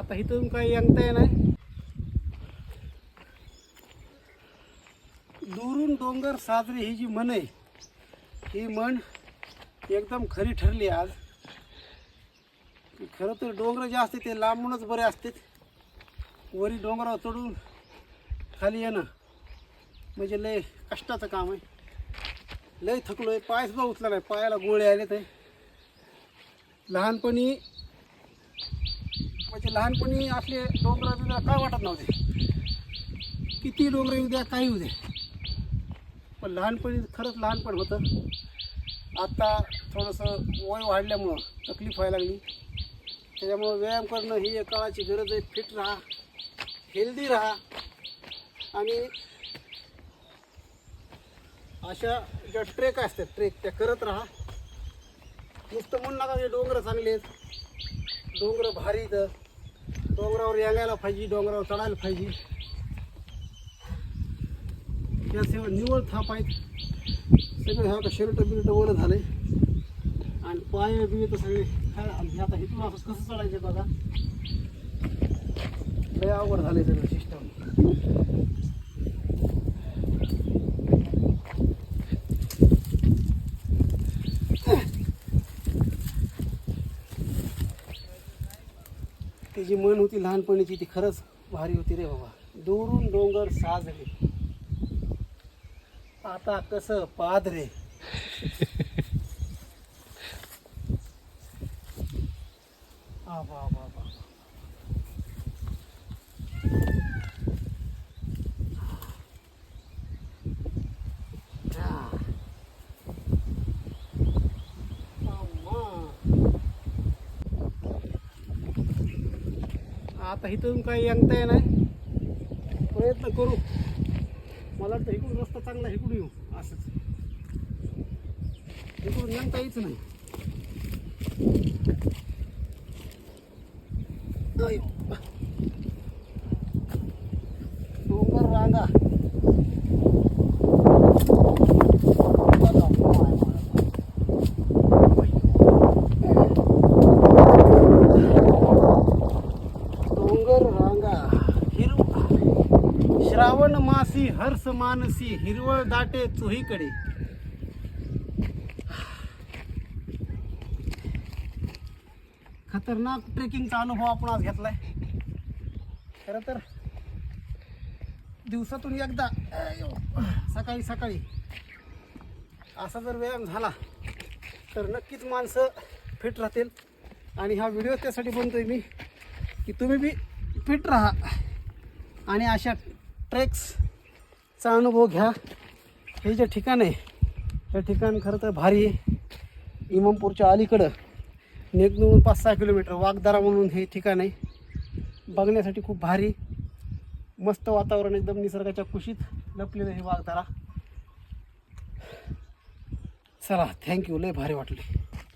आता इथून काही यंगता नाही दुरून डोंगर साजरी ही जी म्हण आहे ही म्हण एकदम खरी ठरली आज. खरं तर डोंगर जे असते ते लांबूनच बरे असतात वरी डोंगरावर चढून खाली येणं म्हणजे लय कष्टाचं काम आहे. लय थकलो आहे पाय उचला नाही पायाला गोळे आले ते लहानपणी लहानपणी आपले डोंगर बिंगरा काय वाटत नव्हते? किती डोंगर येऊ द्या काही येऊ द्या पण लहानपणी खरंच लहानपण होतं. आता थोडंसं वय वाढल्यामुळं तकलीफ व्हायला लागली. त्याच्यामुळं व्यायाम करणं ही एक काळाची गरज आहे. फिट राहा हेल्दी राहा. आणि अशा ज्या ट्रेक असतात ट्रेक त्या करत राहा. नुसतं म्हणून नका हे डोंगर चांगले आहेत. डोंगर भारी तर डोंगरावर यायला पाहिजे डोंगरावर चढायला पाहिजे. या सेवा निवळ थाप आहेत. सगळे ह्या का शर्ट बिरट ओलं झाले आणि पाय बी तर सगळे काय- आणि आता इथून असं कसं चढायचं बघा. लय अवघड झाले सगळं सिस्टम ती जी मन होती लहानपणीची ती खरंच भारी होती रे बाबा. दुरून डोंगर साजरे आता कसं पाद रे. आ बा बा बा Ah. अम्मा. आता इथून काही यंगता नाही प्रयत्न करू. मला वाटतं इकडून रस्ता चांगला इकडून येऊ. असंच. इकडून यंगता येच नाही. डोंगर रांगा बघा, माय, माय. डोंगर रांगा कोण मासी हर्ष मानसी हिरवळ दाटे चोहीकडे. खतरनाक ट्रेकिंगचा अनुभव आपण आज घेतलाय. खरं तर दिवसातून एकदा सकाळी सकाळी असा जर व्यायाम झाला तर नक्कीच माणसं फिट राहतील. आणि हा व्हिडिओ त्यासाठी बनतोय मी की तुम्ही बी फिट राहा. आणि अशा ट्रेक्सचा अनुभव घ्या. हे जे ठिकाण आहे हे ठिकाण खरं तर भारी आहे. इमामपूरच्या अलीकडं नेकनूर पाच सहा किलोमीटर वागदारा म्हणून हे ठिकाण आहे. बघण्यासाठी खूप भारी. मस्त वातावरण एकदम निसर्गाच्या कुशीत लपलेलं हे वागदारा चला थँक्यू लय भारी वाटले.